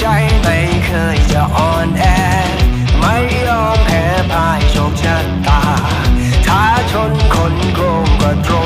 ใจไม่เคยจะอ่อนแอ ไม่ยอมแพ้พ่ายโชคชะตา ถ้าชนคนโกงก็ตรง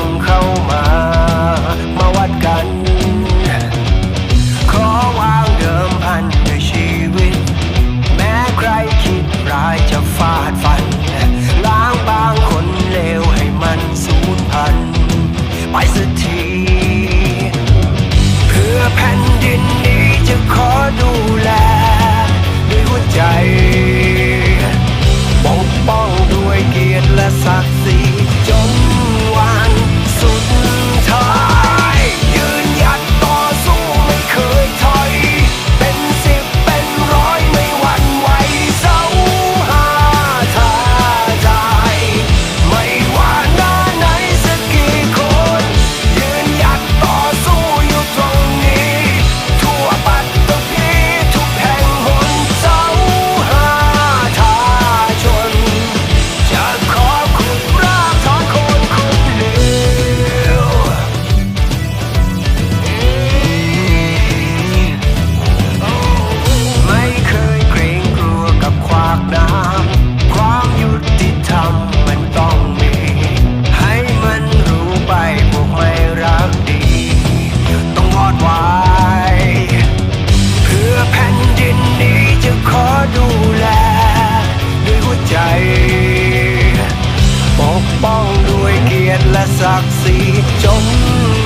ยรติและศักดิ์ศรีจน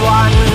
วัน